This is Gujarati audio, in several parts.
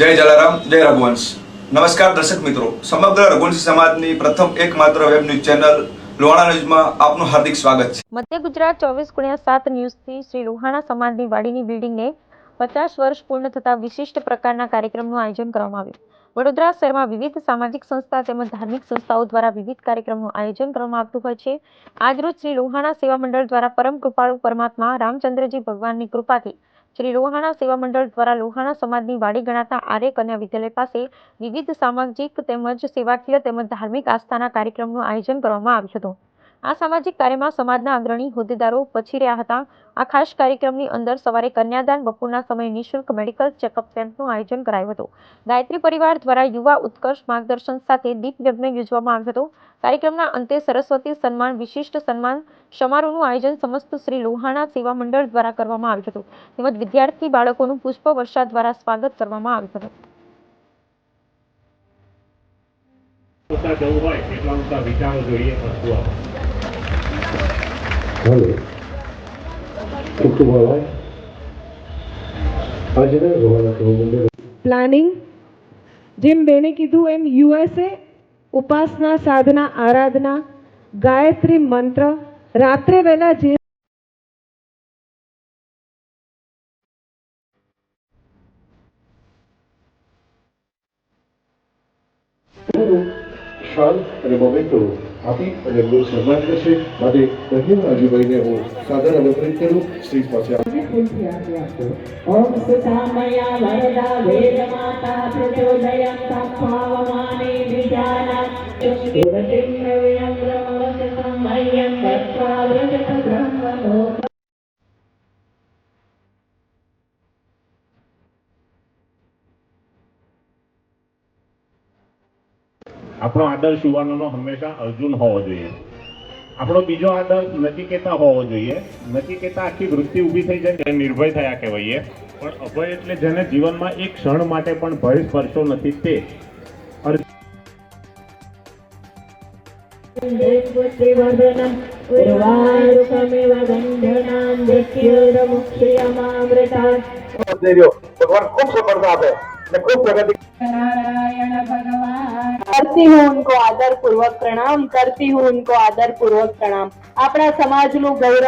જય જલારામ, જય રઘુવંશ. નમસ્કાર દર્શક મિત્રો. સમગ્ર રઘુવંશી સમાજની પ્રથમ એકમાત્ર વેબ ન્યૂઝ ચેનલ લોહાણા ન્યૂઝમાં આપનું હાર્દિક સ્વાગત છે. મધ્ય ગુજરાત ચોવીસ ગુણ્યા સાત ન્યૂઝથી શ્રી લોહાણા સમાજની વાડીની બિલ્ડિંગને પચાસ વર્ષ પૂર્ણ થતા વિશિષ્ટ પ્રકારના કાર્યક્રમનું આયોજન કરવામાં આવ્યું. વડોદરા શહેરમાં વિવિધ સામાજિક સંસ્થા તેમજ ધાર્મિક સંસ્થાઓ દ્વારા વિવિધ કાર્યક્રમનું આયોજન કરવામાં આવતું હોય છે. આજરોજ શ્રી લોહાણા સેવા મંડળ દ્વારા પરમ કૃપાળુ પરમાત્મા રામચંદ્રજી ભગવાનની કૃપાથી શ્રી લોહાણા સેવા મંડળ દ્વારા લોહાણા સમાજની વાડી ગણાતા આર્ય કન્યા વિદ્યાલય પાસે વિવિધ સામાજિક તેમજ સેવાકીય તેમજ ધાર્મિક આસ્થાના કાર્યક્રમનું આયોજન કરવામાં આવ્યું હતું. આ સામાજિક કાર્યમાં સમાજના અગ્રણી હોદ્દેદારો પછી રહ્યા હતા. આ ખાસ કાર્યક્રમની અંદર સવારે કન્યાદાન, બપોરના સમયે નિઃશુલ્ક મેડિકલ ચેકઅપ કેમ્પનું આયોજન કરાયું હતું. ગાયત્રી પરિવાર દ્વારા યુવા ઉત્કર્ષ માર્ગદર્શન સાથે દીપ યજ્ઞ યોજવામાં આવ્યો હતો. કાર્યક્રમના અંતે સરસ્વતી સન્માન, વિશિષ્ટ સન્માન સમારોહનું આયોજન સમસ્ત શ્રી લોહાણા સેવા મંડળ દ્વારા કરવામાં આવ્યું હતું. તેમજ વિદ્યાર્થી બાળકોનું પુષ્પ વર્ષા દ્વારા સ્વાગત કરવામાં આવ્યું હતું. વિચારો જોઈએ હલો પ્લાનિંગ જેમ બેને કીધું એમ યુએસએ ઉપાસના સાધના આરાધના ગાયત્રી મંત્ર રાત્રે વહેલા જે શાંત અને મોમેન્ટો આપી અને મૂળ સન્માન કરશે. માટે કહ્યું રાજુભાઈને હું સાદર આમંત્રિત કરું. શ્રી પાસે ુષ્ટિમ દ્રવ્યમ બ્રહ્મ સમ્મયમ દત્વા વ્રજત બ્રહ્મ આપણો આદર્શ યુવાનોનો હંમેશા અર્જુન હોવો જોઈએ આપણો બીજો આદર્શ નચિકેતા હોવો જોઈએ નચિકેતા આખી વૃત્તિ ઊભી થઈ જાય ત્યારે નિર્ભય થયા કહેવાય પણ અભય એટલે જેને જીવનમાં એક ક્ષણ માટે પણ ભય સ્પર્શો નથી તે અર્જુન देववदनं उर्वारुकमिव गन्धनां दृश्योदमुक्ष्यमामृतात् ભગવાન ખૂબ સફળતા આપે અને ખૂબ પ્રગતિ नारायण भगवान् करती हूँ उनको आदर पूर्वक प्रणाम करती हूँ उनको आदर पूर्वक प्रणाम આપણા સમાજનું ગૌરવ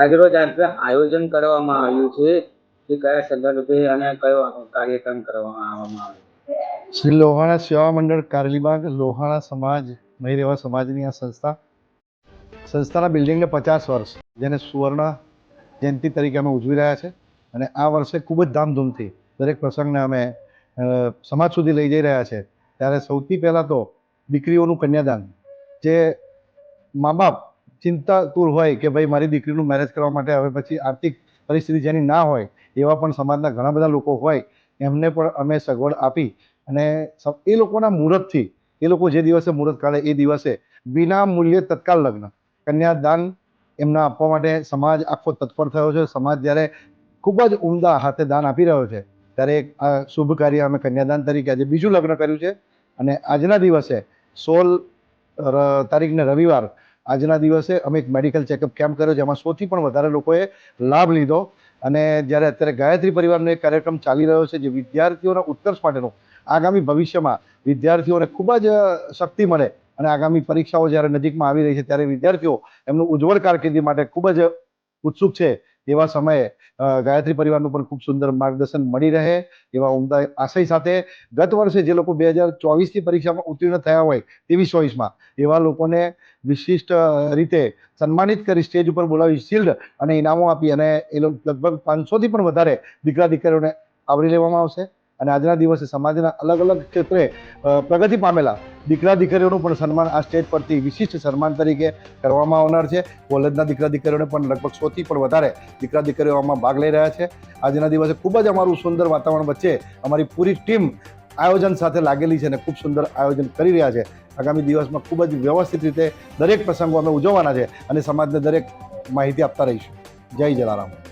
આજરોજ આયોજન કરવામાં આવ્યું છે કે કયા સંદર્ભે અને કયો કાર્યક્રમ કરવામાં આવવામાં આવ્યો. શ્રી લોહાણા સેવા મંડળ કારલીબાગ લોહાણા સમાજ મહિરેવા સમાજની આ સંસ્થા, સંસ્થાના બિલ્ડિંગને પચાસ વર્ષ, જેને સુવર્ણ જયંતિ તરીકે અમે ઉજવી રહ્યા છે અને આ વર્ષે ખૂબ જ ધામધૂમથી દરેક પ્રસંગને અમે સમાજ સુધી લઈ જઈ રહ્યા છે. ત્યારે સૌથી પહેલાં તો દીકરીઓનું કન્યાદાન, જે મા બાપ ચિંતાતુર હોય કે ભાઈ મારી દીકરીનું મેરેજ કરવા માટે હવે પછી આર્થિક પરિસ્થિતિ જેની ના હોય, એવા પણ સમાજના ઘણા બધા લોકો હોય, એમને પણ અમે સગવડ આપી અને એ લોકોના મુહૂર્તથી, એ લોકો જે દિવસે મુહૂર્ત કાઢે એ દિવસે વિના મૂલ્યે તત્કાલ લગ્ન, કન્યાદાન એમના આપવા માટે સમાજ આખો તત્પર થયો છે. સમાજ જ્યારે ખૂબ જ ઉમદા હાથે દાન આપી રહ્યો છે, ત્યારે એક, આ શુભ કાર્ય અમે કન્યાદાન તરીકે આજે બીજું લગ્ન કર્યું છે અને આજના દિવસે સોળ તારીખને રવિવાર આજના દિવસે અમે એક મેડિકલ ચેકઅપ કેમ્પ કર્યો, જેમાં સૌથી પણ વધારે લોકોએ લાભ લીધો. અને જ્યારે અત્યારે ગાયત્રી પરિવારનો એક કાર્યક્રમ ચાલી રહ્યો છે, જે વિદ્યાર્થીઓના ઉત્કર્ષ માટેનો, આગામી ભવિષ્યમાં વિદ્યાર્થીઓને ખૂબ જ શક્તિ મળે અને આગામી પરીક્ષાઓ જ્યારે નજીકમાં આવી રહી છે, ત્યારે વિદ્યાર્થીઓ એમનું ઉજ્જવળ કારકિર્દી માટે ખૂબ જ ઉત્સુક છે. એવા સમયે ગાયત્રી પરિવારનું પણ ખૂબ સુંદર માર્ગદર્શન મળી રહે એવા ઉમદા આશય સાથે ગત વર્ષે જે લોકો બે હજાર ચોવીસની પરીક્ષામાં ઉત્તીર્ણ થયા હોય ત્રેવીસ ચોવીસમાં એવા લોકોને વિશિષ્ટ રીતે સન્માનિત કરી સ્ટેજ ઉપર બોલાવી શિલ્ડ અને ઇનામો આપી અને એ લગભગ પાંચસોથી પણ વધારે દીકરા દીકરીઓને આવરી લેવામાં આવશે. અને આજના દિવસે સમાજના અલગ અલગ ક્ષેત્રે પ્રગતિ પામેલા દીકરા દીકરીઓનું પણ સન્માન આ સ્ટેજ પરથી વિશિષ્ટ સન્માન તરીકે કરવામાં આવનાર છે. કોલેજના દીકરા દીકરીઓને પણ લગભગ સોથી પણ વધારે દીકરા દીકરીઓ આમાં ભાગ લઈ રહ્યા છે. આજના દિવસે ખૂબ જ અમારું સુંદર વાતાવરણ વચ્ચે અમારી પૂરી ટીમ આયોજન સાથે લાગેલી છે અને ખૂબ સુંદર આયોજન કરી રહ્યા છે. આગામી દિવસમાં ખૂબ જ વ્યવસ્થિત રીતે દરેક પ્રસંગો અમે ઉજવવાના છે અને સમાજને દરેક માહિતી આપતા રહીશું. જય જલારામ.